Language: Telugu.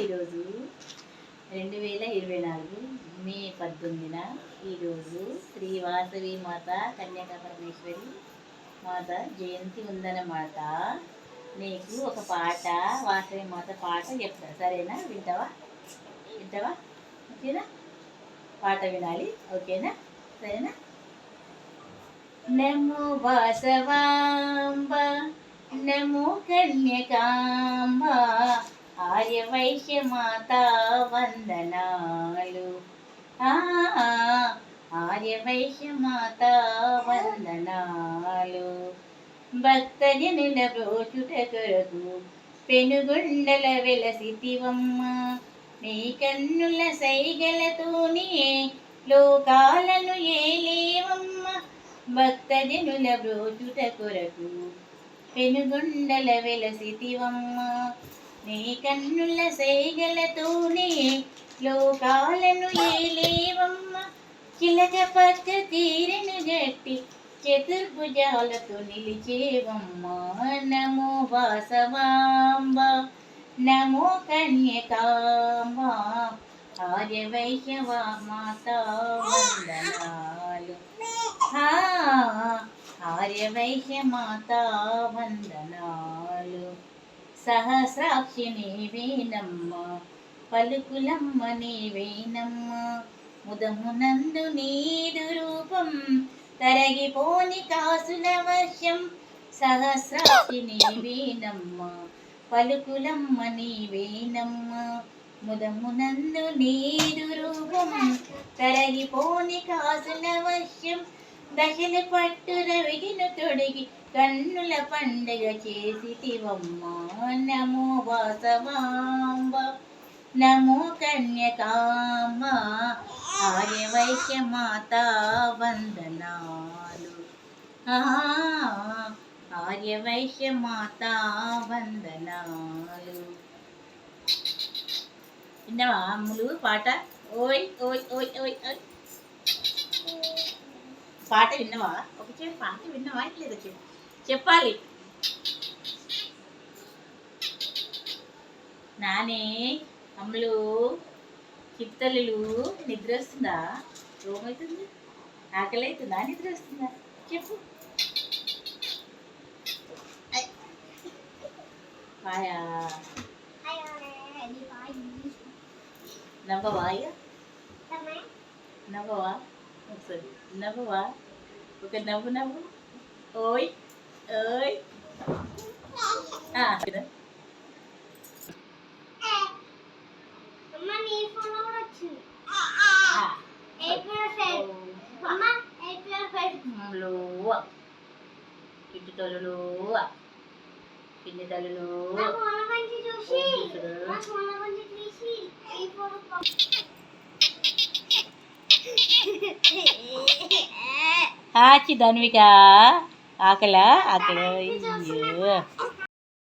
ఈరోజు రెండు వేల ఇరవై నాలుగు మే పద్దెనిమిదిన ఈరోజు శ్రీ వాసవి మాత కన్యాక పరమేశ్వరి మాత జయంతి ఉందన్నమాట నీకు ఒక పాట వాసవి మాత పాట చెప్తా. సరేనా? వింటావా? వింటావా? ఓకేనా? పాట వినాలి. ఓకేనా? సరేనా? నమో వాసవాంబ నమో కన్యకా ఆర్య వైశ్య వందనాలు. ఆ, ఆర్య వైశ్యమాత వందనాలు. భక్తజనుల బ్రోచుట కొరకు పెనుగొండల వెలసితివమ్మ నీ కన్నుల సైగలతోనే లోకాలను ఏలేవమ్మ. భక్తజనుల బ్రోచుట కొరకు పెనుగొండల వెలసితివమ్మ నీ కన్నుల సైగలతోనే లోకాలను ఏలేవమ్మ. చిలక పచ్చ తీరను గట్టి చతుర్భుజాలతో నిలిచేవమ్మ. నమో వాసవాంబ నమో కన్యకాంబ. ఆర్య వైశవా మాత వందనాలు. ఆ, ఆర్య వైశ్య మాత వందనాలు. సహస్రాక్షి నీవేనమ్మ పలుకులమ్మ నీవేనమ్మ ముదమునందు నీదు రూపం తరగిపోని కాసుల వర్షం. సహస్రాక్షి నీవేనమ్మ పలుకులమ్మ నీవేనమ్మ ముదమునందు నీదు రూపం తరగిపోని కాసుల వర్షం. దశల పట్టు రవిగిను తొడిగి కన్నుల పండగ చేసితివమ్మ. నమో వాసవాంబ. నమో కన్యకాంబ. ఆర్యవైశ్య మాత వందనాలు. ఆర్యవైశ్య మాత వందనాలు. విన్నావా అమ్ములు పాట? ఓయ్ ఓయ్ ఓయ్ ఓయ్ ఓయ్. పాట విన్నావా? ఒక చెప్పు పాట విన్నావా? లేదా చెప్పు. చెప్పాలి. నానే అమ్ములు చిత్తలు నిద్ర వస్తుందా ఏమవుతుంది ఆకలి అవుతుందా నిద్ర వస్తుందా చెప్పు. Paya నవ్వవా నవ్వవా I said, never what? Okay, never, never. Oi, oi. Ah, you know. പിന്നെ തലലോ ఆచి ధన్విక. ఆకలా? ఆకలి? అయ్యో.